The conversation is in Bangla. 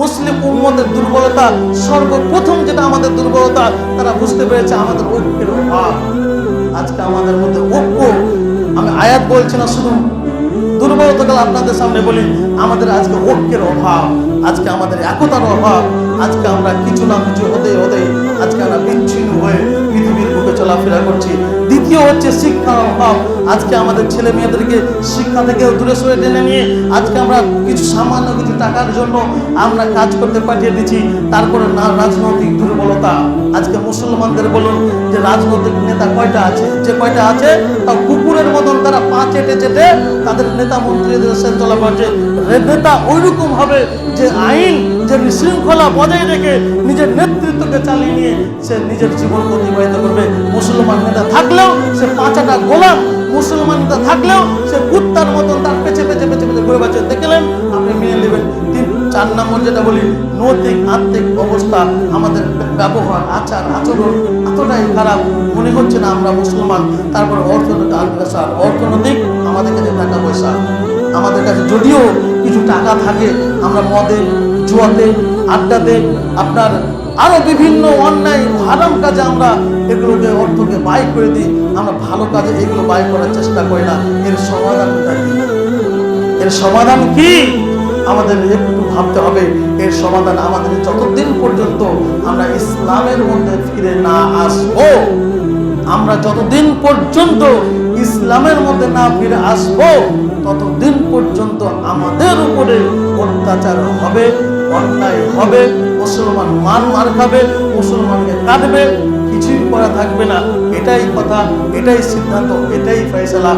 মুসলিম উম্মতের দুর্বলতা, সর্বপ্রথম যেটা আমাদের দুর্বলতা, তারা বুঝতে পেরেছে আমাদের ঐক্যের অভাব। আজকে আমাদের মধ্যে ঐক্য। আমি আয়াত বলছি না শুধু দুর্বলতাগুলো আপনাদের সামনে বলি, আমাদের আজকে ঐক্যের অভাব, আজকে আমাদের একতার অভাব, আজকে আমরা কিছু না কিছু হতে চলাফেরা করছি। দ্বিতীয় হচ্ছে শিক্ষার অভাব। আজকে আমাদের ছেলে মেয়েদেরকে শিক্ষা থেকে দূরে সরে টেনে নিয়ে আজকে আমরা কিছু সামান্য কিছু টাকার জন্য আমরা কাজ করতে পাঠিয়ে দিচ্ছি। তারপরে না, রাজনৈতিক দুর্বলতা। আজকে মুসলমানদের বলুন যে রাজনৈতিক নেতা কয়টা আছে? যে কয়টা আছে? তা কুকুরের মতন তারা পা চেটে চেটে তাদের নেতা মন্ত্রীদের সাথে চলা করছে। নেতা, ওইরকম হবে যে আইন, যে বিশৃঙ্খলা বজায় রেখে নিজের নেতৃত্বকে চালিয়ে নিয়ে সে নিজের জীবন অতিবাহিত করবে। মুসলমান নেতা থাকলেও সে পাঁচাটা গোলাম মুসলমান নেতা থাকলেও সে কুত্তার মতন তার পেছে পেছে পেছে পেছে ঘুরে বাচ্চা দেখলেন? আপনি মেনে নেবেন। তিন, চার নম্বর যেটা বলি, নৈতিক আর্থিক অবস্থা আমাদের ব্যবহার, আচার, আচরণ এতটাই খারাপ। মনে হচ্ছে না আমরা মুসলমান। তারপরে অর্থনৈতিক অর্থনৈতিক আমাদের কাছে টাকা পয়সা। আমাদের কাছে যদিও কিছু টাকা থাকে, আমরা মদে, জুয়াতে, আড্ডাতে, আপনার আরও বিভিন্ন অন্যায়, হারাম কাজে আমরা আমরা ভালো কাজে এগুলো বাই করার চেষ্টা করি না। এর সমাধানটা কি এর সমাধান কি? আমাদের একটু ভাবতে হবে। এর সমাধান আমাদের যতদিন পর্যন্ত আমরা ইসলামের মধ্যে ফিরে না আসব, আমরা যতদিন পর্যন্ত ইসলামের মধ্যে না ফিরে আসব, ততদিন পর্যন্ত আমাদের উপরে অত্যাচার হবে, অন্যায় হবে, মুসলমান মান মার খাবে, মুসলমানকে কাঁদবে কিছুই করা থাকবে না। এটাই কথা এটাই সিদ্ধান্ত এটাই ফয়সালা।